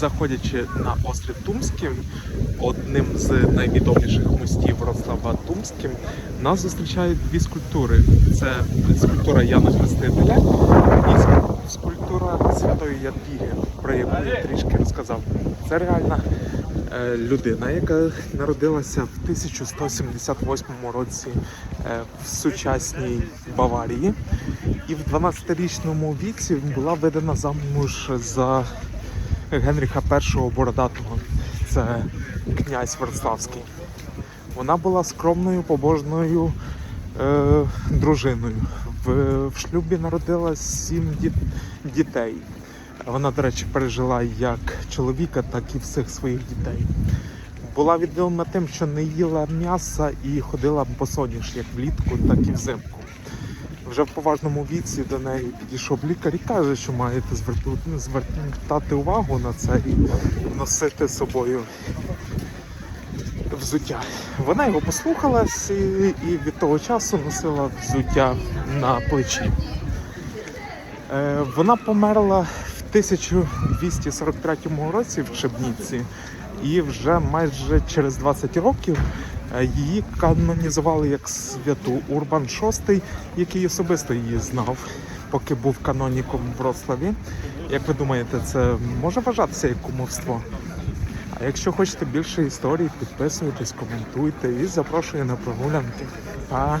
заходячи на острів Тумський, одним з найвідоміших мостів Вроцлава Тумським, нас зустрічають дві скульптури. Це скульптура Яна Хрестителя і скульптура Святої Ядвіги, про яку я трішки розказав. Це реальна е, людина, яка народилася в 1178 році е, в сучасній Баварії. І в 12-річному віці була видана замуж за Генріха І Бородатого. Це князь Верславський. Вона була скромною побожною е, дружиною. В, в шлюбі народила сім діт- дітей. Вона, до речі, пережила як чоловіка, так і всіх своїх дітей. Була відома тим, що не їла м'яса і ходила босоніж як влітку, так і взимку. Вже в поважному віці до неї підійшов лікар і каже, що маєте звертати увагу на це і носити з собою взуття. Вона його послухалась і, і від того часу носила взуття на плечі. Е, вона померла в 1243 році в Чебніці, і вже майже через 20 років е, її канонізували як святу Урбан VI, який особисто її знав, поки був каноніком в Вроцлаві. Як ви думаєте, це може вважатися як кумовство? А якщо хочете більше історій, підписуйтесь, коментуйте і запрошую на прогулянки. Па!